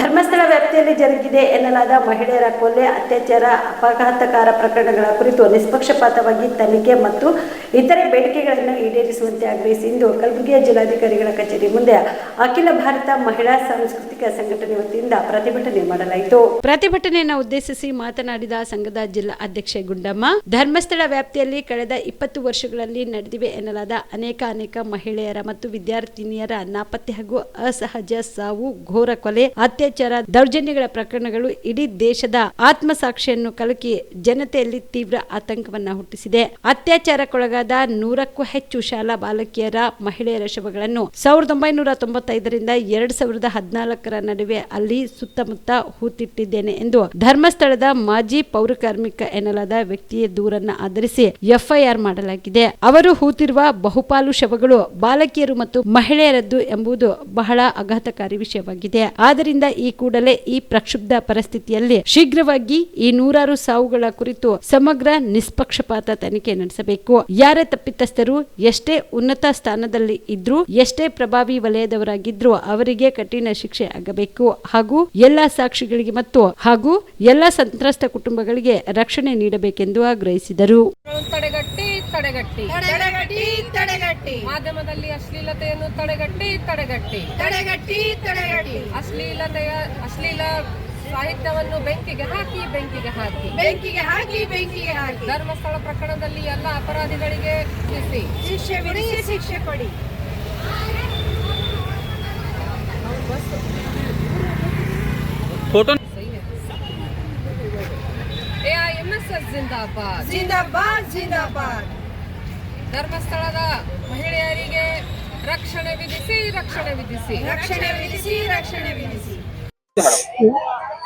ಧರ್ಮಸ್ಥಳ ವ್ಯಾಪ್ತಿಯಲ್ಲಿ ಜರುಗಿದೆ ಎನ್ನಲಾದ ಮಹಿಳೆಯರ ಕೊಲೆ, ಅತ್ಯಾಚಾರ, ಅಪಘಾತಕಾರ ಪ್ರಕರಣಗಳ ಕುರಿತು ನಿಷ್ಪಕ್ಷಪಾತವಾಗಿ ತನಿಖೆ ಮತ್ತು ಇತರೆ ಬೇಡಿಕೆಗಳನ್ನು ಈಡೇರಿಸುವಂತೆ ಆಗ್ರಹಿಸಿ ಇಂದು ಕಲಬುರಗಿಯ ಜಿಲ್ಲಾಧಿಕಾರಿಗಳ ಕಚೇರಿ ಮುಂದೆ ಅಖಿಲ ಭಾರತ ಮಹಿಳಾ ಸಾಂಸ್ಕೃತಿಕ ಸಂಘಟನೆ ವತಿಯಿಂದ ಪ್ರತಿಭಟನೆ ಮಾಡಲಾಯಿತು. ಪ್ರತಿಭಟನೆಯನ್ನು ಉದ್ದೇಶಿಸಿ ಮಾತನಾಡಿದ ಸಂಘದ ಜಿಲ್ಲಾ ಅಧ್ಯಕ್ಷೆ ಗುಂಡಮ್ಮ, ಧರ್ಮಸ್ಥಳ ವ್ಯಾಪ್ತಿಯಲ್ಲಿ ಕಳೆದ ಇಪ್ಪತ್ತು ವರ್ಷಗಳಲ್ಲಿ ನಡೆದಿವೆ ಎನ್ನಲಾದ ಅನೇಕ ಅನೇಕ ಮಹಿಳೆಯರ ಮತ್ತು ವಿದ್ಯಾರ್ಥಿನಿಯರ ನಾಪತ್ತೆ ಹಾಗೂ ಅಸಹಜ ಸಾವು, ಘೋರ ಕೊಲೆ ಅತ್ಯಾಚಾರ ದೌರ್ಜನ್ಯಗಳ ಪ್ರಕರಣಗಳು ಇಡೀ ದೇಶದ ಆತ್ಮಸಾಕ್ಷಿಯನ್ನು ಕಲಕಿ ಜನತೆಯಲ್ಲಿ ತೀವ್ರ ಆತಂಕವನ್ನ ಹುಟ್ಟಿಸಿದೆ. ಅತ್ಯಾಚಾರಕ್ಕೊಳಗಾದ ನೂರಕ್ಕೂ ಹೆಚ್ಚು ಶಾಲಾ ಬಾಲಕಿಯರ ಮಹಿಳೆಯರ ಶವಗಳನ್ನು ಸಾವಿರದ ಒಂಬೈನೂರ ತೊಂಬತ್ತೈದರಿಂದ ಎರಡ್ ಸಾವಿರದ ಹದಿನಾಲ್ಕರ ನಡುವೆ ಅಲ್ಲಿ ಸುತ್ತಮುತ್ತ ಹೂತಿಟ್ಟಿದ್ದೇನೆ ಎಂದು ಧರ್ಮಸ್ಥಳದ ಮಾಜಿ ಪೌರ ಕಾರ್ಮಿಕ ಎನ್ನಲಾದ ವ್ಯಕ್ತಿಯ ದೂರನ್ನ ಆಧರಿಸಿ ಎಫ್ಐಆರ್ ಮಾಡಲಾಗಿದೆ. ಅವರು ಹೂತಿರುವ ಬಹುಪಾಲು ಶವಗಳು ಬಾಲಕಿಯರು ಮತ್ತು ಮಹಿಳೆಯರದ್ದು ಎಂಬುದು ಬಹಳ ಆಘಾತಕಾರಿ ವಿಷಯವಾಗಿದೆ. ಆದ್ದರಿಂದ ಈ ಕೂಡಲೇ ಈ ಪ್ರಕ್ಷುಬ್ಧ ಪರಿಸ್ಥಿತಿಯಲ್ಲಿ ಶೀಘ್ರವಾಗಿ ಈ ನೂರಾರು ಸಾವುಗಳ ಕುರಿತು ಸಮಗ್ರ ನಿಷ್ಪಕ್ಷಪಾತ ತನಿಖೆ ನಡೆಸಬೇಕು. ಯಾರೇ ತಪ್ಪಿತಸ್ಥರು ಎಷ್ಟೇ ಉನ್ನತ ಸ್ಥಾನದಲ್ಲಿ ಇದ್ರು ಎಷ್ಟೇ ಪ್ರಭಾವಿ ವಲಯದವರಾಗಿದ್ರು ಅವರಿಗೆ ಕಠಿಣ ಶಿಕ್ಷೆ ಆಗಬೇಕು. ಹಾಗೂ ಎಲ್ಲಾ ಸಾಕ್ಷಿಗಳಿಗೆ ಮತ್ತು ಹಾಗೂ ಎಲ್ಲಾ ಸಂತ್ರಸ್ತ ಕುಟುಂಬಗಳಿಗೆ ರಕ್ಷಣೆ ನೀಡಬೇಕೆಂದು ಆಗ್ರಹಿಸಿದರು. ತಡೆಗಟ್ಟಿ ತಡೆಗಟ್ಟಿ. ತಡೆಗಟ್ಟಿ ತಡೆಗಟ್ಟಿ. ಮಾಧ್ಯಮದಲ್ಲಿ ಅಶ್ಲೀಲತೆಯನ್ನು ತಡೆಗಟ್ಟಿ ತಡೆಗಟ್ಟಿ. ತಡೆಗಟ್ಟಿ ತಡೆಗಟ್ಟಿ. ಅಶ್ಲೀಲ ಸಾಹಿತ್ಯವನ್ನು ಬೆಂಕಿಗೆ ಹಾಕಿ ಬೆಂಕಿಗೆ ಹಾಕಿ. ಬೆಂಕಿಗೆ ಹಾಕಿ ಬೆಂಕಿಗೆ ಹಾಕಿ. ಧರ್ಮಸ್ಥಳ ಪ್ರಕರಣದಲ್ಲಿ ಎಲ್ಲ ಅಪರಾಧಿಗಳಿಗೆ ಶಿಕ್ಷೆ. ಶಿಕ್ಷೆ ವಿಧಿಸಿ ಶಿಕ್ಷೆ ಕೊಡಿ. ಫೋಟೋ ಎಐಎಂಎಸ್ಎಸ್ ಜಿಂದಾಬಾದ್. ಜಿಂದಾಬಾದ್ ಜಿಂದಾಬಾದ್. ಧರ್ಮಸ್ಥಳದ ಮಹಿಳೆಯರಿಗೆ ರಕ್ಷಣೆ ವಿಧಿಸಿ ರಕ್ಷಣೆ ವಿಧಿಸಿ. ರಕ್ಷಣೆ ವಿಧಿಸಿ ರಕ್ಷಣೆ ವಿಧಿಸಿ.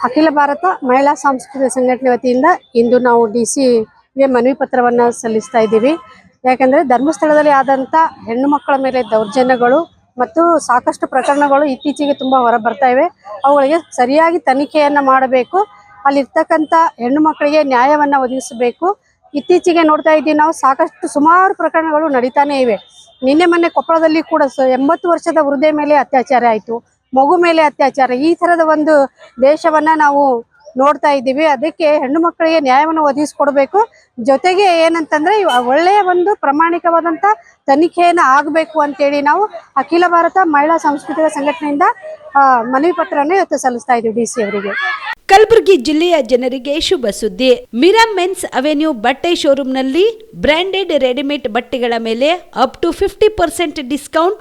ಅಖಿಲ ಭಾರತ ಮಹಿಳಾ ಸಾಂಸ್ಕೃತಿಕ ಸಂಘಟನೆ ವತಿಯಿಂದ ಇಂದು ನಾವು ಡಿ ಸಿಗೆ ಮನವಿ ಪತ್ರವನ್ನು ಸಲ್ಲಿಸ್ತಾ ಇದ್ದೀವಿ. ಯಾಕಂದ್ರೆ ಧರ್ಮಸ್ಥಳದಲ್ಲಿ ಆದಂಥ ಹೆಣ್ಣು ಮಕ್ಕಳ ಮೇಲೆ ದೌರ್ಜನ್ಯಗಳು ಮತ್ತು ಸಾಕಷ್ಟು ಪ್ರಕರಣಗಳು ಇತ್ತೀಚೆಗೆ ತುಂಬ ಹೊರ ಬರ್ತಾ ಇವೆ. ಅವುಗಳಿಗೆ ಸರಿಯಾಗಿ ತನಿಖೆಯನ್ನು ಮಾಡಬೇಕು. ಅಲ್ಲಿರ್ತಕ್ಕಂಥ ಹೆಣ್ಣು ಮಕ್ಕಳಿಗೆ ನ್ಯಾಯವನ್ನು ಒದಗಿಸಬೇಕು. ಇತ್ತೀಚೆಗೆ ನೋಡ್ತಾ ಇದ್ದೀವಿ ನಾವು, ಸಾಕಷ್ಟು ಸುಮಾರು ಪ್ರಕರಣಗಳು ನಡೀತಾನೆ ಇವೆ. ನಿನ್ನೆ ಮೊನ್ನೆ ಕೊಪ್ಪಳದಲ್ಲಿ ಕೂಡ ಸ- ಎಂಬತ್ತು ವರ್ಷದ ವೃದ್ಧೆ ಮೇಲೆ ಅತ್ಯಾಚಾರ ಆಯಿತು. ಮಗು ಮೇಲೆ ಅತ್ಯಾಚಾರ. ಈ ತರದ ಒಂದು ದೇಶವನ್ನ ನಾವು ನೋಡ್ತಾ ಇದ್ದೀವಿ. ಅದಕ್ಕೆ ಹೆಣ್ಣು ಮಕ್ಕಳಿಗೆ ನ್ಯಾಯವನ್ನು ಒದಗಿಸ್ಕೊಡ್ಬೇಕು. ಜೊತೆಗೆ ಏನಂತಂದ್ರೆ ಒಳ್ಳೆಯ ಒಂದು ಪ್ರಾಮಾಣಿಕವಾದಂಥ ತನಿಖೆಯನ್ನು ಆಗಬೇಕು ಅಂತೇಳಿ ನಾವು ಅಖಿಲ ಭಾರತ ಮಹಿಳಾ ಸಾಂಸ್ಕೃತಿಕ ಸಂಘಟನೆಯಿಂದ ಮನವಿ ಪತ್ರವನ್ನು ಇವತ್ತು ಸಲ್ಲಿಸ್ತಾ ಇದ್ದೀವಿ ಡಿ ಸಿ ಅವರಿಗೆ. ಕಲಬುರಗಿ ಜಿಲ್ಲೆಯ ಜನರಿಗೆ ಶುಭ ಸುದ್ದಿ. ಮಿರಾ ಮೆನ್ಸ್ ಅವೆನ್ಯೂ ಬಟ್ಟೆ ಶೋರೂಮ್ನಲ್ಲಿ ಬ್ರಾಂಡೆಡ್ ರೆಡಿಮೇಡ್ ಬಟ್ಟೆಗಳ ಮೇಲೆ up to fifty percent discount